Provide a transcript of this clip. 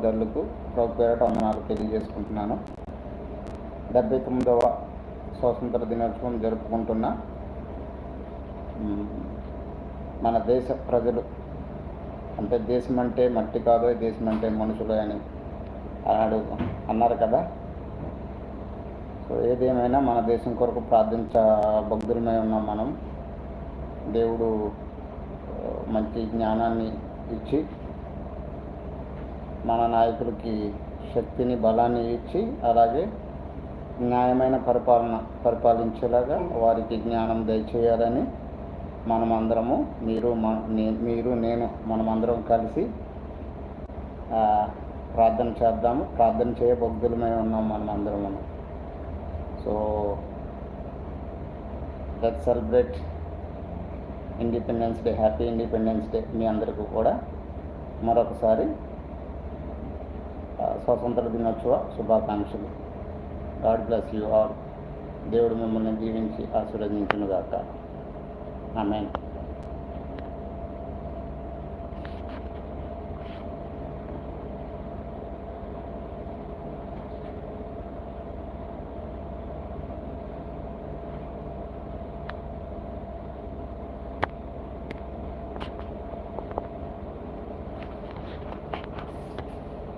సోదరులకు ప్రభు పేరట వందనాలు తెలియజేసుకుంటున్నాను. డెబ్బై తొమ్మిదవ స్వాతంత్ర దినోత్సవం జరుపుకుంటున్న మన దేశ ప్రజలు అంటే దేశం అంటే మట్టి కాదు దేశం అంటే మనుషులే అని అన్నాడు అన్నారు కదా. సో ఏదేమైనా మన దేశం కొరకు ప్రార్థించ భక్తులమై ఉన్నాం మనం. దేవుడు మంచి జ్ఞానాన్ని ఇచ్చి మన నాయకులకి శక్తిని బలాన్ని ఇచ్చి అలాగే న్యాయమైన పరిపాలన పరిపాలించేలాగా వారికి జ్ఞానం దయచేయాలని మనమందరము మీరు మీరు నేను మనమందరం కలిసి ప్రార్థన చేద్దాము. ప్రార్థన చేయ భక్తులమై ఉన్నాం మనమందరం so let celebrate independence day happy independence day మీ అందరికీ కూడా. మరొకసారి స్వాతంత్ర దినోత్సవ శుభాకాంక్షలు. God bless you all. దేవుడు మిమ్మల్ని దీవించి ఆశీర్వదించినగాక. ఆమె